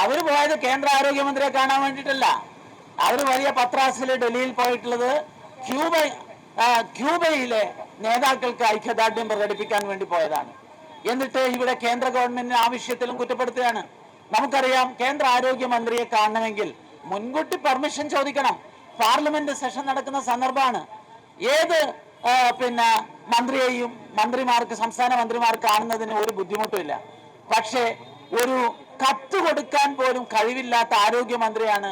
അവർ പോയത് കേന്ദ്ര ആരോഗ്യമന്ത്രിയെ കാണാൻ വേണ്ടിയിട്ടല്ല. അവർ വലിയ പത്രാസിൽ ഡൽഹിയിൽ പോയിട്ടുള്ളത് ക്യൂബ ക്യൂബയിലെ നേതാക്കൾക്ക് ഐക്യദാർഢ്യം പ്രകടിപ്പിക്കാൻ വേണ്ടി പോയതാണ്. എന്നിട്ട് ഇവിടെ കേന്ദ്ര ഗവൺമെന്റിന് ആവശ്യത്തിലും കുറ്റപ്പെടുത്തുകയാണ്. നമുക്കറിയാം കേന്ദ്ര ആരോഗ്യമന്ത്രിയെ കാണണമെങ്കിൽ മുൻകൂട്ടി പെർമിഷൻ ചോദിക്കണം. പാർലമെന്റ് സെഷൻ നടക്കുന്ന സന്ദർഭമാണ്. ഏത് പിന്നെ മന്ത്രിയെയും മന്ത്രിമാർക്ക് സംസ്ഥാന മന്ത്രിമാർക്ക് കാണുന്നതിന് ഒരു ബുദ്ധിമുട്ടുമില്ല. പക്ഷേ ഒരു പോലും കഴിവില്ലാത്ത ആരോഗ്യമന്ത്രിയാണ്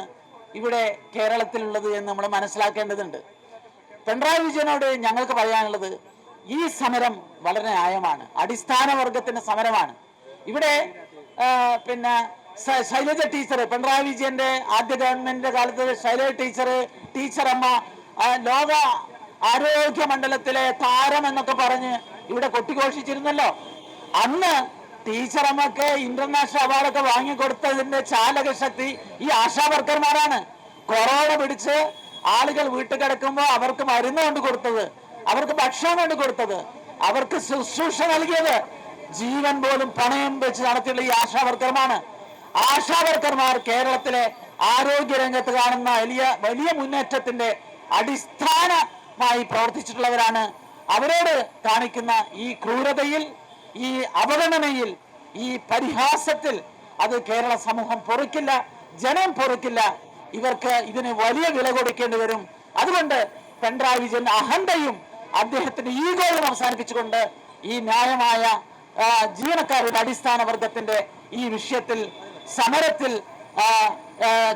ഇവിടെ കേരളത്തിലുള്ളത് എന്ന് നമ്മൾ മനസ്സിലാക്കേണ്ടതുണ്ട്. പിണറായി വിജയനോട് ഞങ്ങൾക്ക് പറയാനുള്ളത് ഈ സമരം വളരെ ന്യായമാണ് അടിസ്ഥാന വർഗത്തിന്റെ സമരമാണ്. ഇവിടെ പിന്നെ ശൈലജ ടീച്ചർ പിണറായി വിജയന്റെ ആദ്യ ഗവൺമെന്റിന്റെ കാലത്ത് ശൈലജ ടീച്ചർ ടീച്ചറമ്മ ലോക ആരോഗ്യ മണ്ഡലത്തിലെ താരം എന്നൊക്കെ പറഞ്ഞ് ഇവിടെ കൊട്ടിഘോഷിച്ചിരുന്നല്ലോ. അന്ന് ടീച്ചറമ്മക്ക് ഇന്റർനാഷണൽ അവാർഡൊക്കെ വാങ്ങിക്കൊടുത്തതിന്റെ ചാലകശക്തി ഈ ആശാ വർക്കർമാരാണ്. കൊറോണ പിടിച്ച് ആളുകൾ വീട്ടിൽ കിടക്കുമ്പോൾ അവർക്ക് മരുന്ന് കൊണ്ട് കൊടുത്തത് അവർക്ക് ഭക്ഷണം കൊണ്ട് കൊടുത്തത് അവർക്ക് ശുശ്രൂഷ നൽകിയത് ജീവൻ പോലും പണയം വെച്ച് നടത്തിയുള്ള ഈ ആശാ വർക്കർമാണ് ആശാ വർക്കർമാർ കേരളത്തിലെ ആരോഗ്യ രംഗത്ത് കാണുന്ന വലിയ വലിയ മുന്നേറ്റത്തിന്റെ അടിസ്ഥാനമായി പ്രവർത്തിച്ചിട്ടുള്ളവരാണ്. അവരോട് കാണിക്കുന്ന ഈ ക്രൂരതയിൽ ഈ അവഗണനയിൽ ഈ പരിഹാസത്തിൽ അത് കേരള സമൂഹം പൊറുക്കില്ല ജനം പൊറുക്കില്ല. ഇവർക്ക് ഇതിന് വലിയ വില കൊടുക്കേണ്ടി വരും. അതുകൊണ്ട് പിണറായി വിജയൻ അഹന്തയും അദ്ദേഹത്തിന്റെ ഈഗോയും അവസാനിപ്പിച്ചുകൊണ്ട് ഈ ന്യായമായ ജീവനക്കാരുടെ അടിസ്ഥാന വർഗത്തിന്റെ ഈ വിഷയത്തിൽ സമരത്തിൽ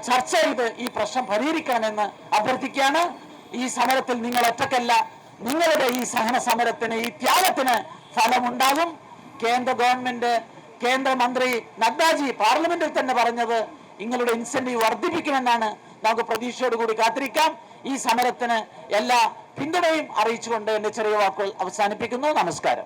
ചർച്ച ചെയ്ത് ഈ പ്രശ്നം പരിഹരിക്കണമെന്ന് അഭ്യർത്ഥിക്കുകയാണ്. ഈ സമരത്തിൽ നിങ്ങൾ ഒറ്റക്കല്ല നിങ്ങളുടെ ഈ സഹന സമരത്തിന് ഈ ത്യാഗത്തിന് ഫലമുണ്ടാകും. കേന്ദ്ര ഗവൺമെന്റ് കേന്ദ്രമന്ത്രി നദ്ദാജി പാർലമെന്റിൽ തന്നെ പറഞ്ഞത് നിങ്ങളുടെ ഇൻസെന്റീവ് വർദ്ധിപ്പിക്കുമെന്നാണ് നമുക്ക് പ്രതീക്ഷയോട് കൂടി കാത്തിരിക്കാം. ഈ സമരത്തിന് എല്ലാ പിന്തുണയും അറിയിച്ചുകൊണ്ട് എന്റെ ചെറിയ വാക്കുകൾ അവസാനിപ്പിക്കുന്നു. നമസ്കാരം.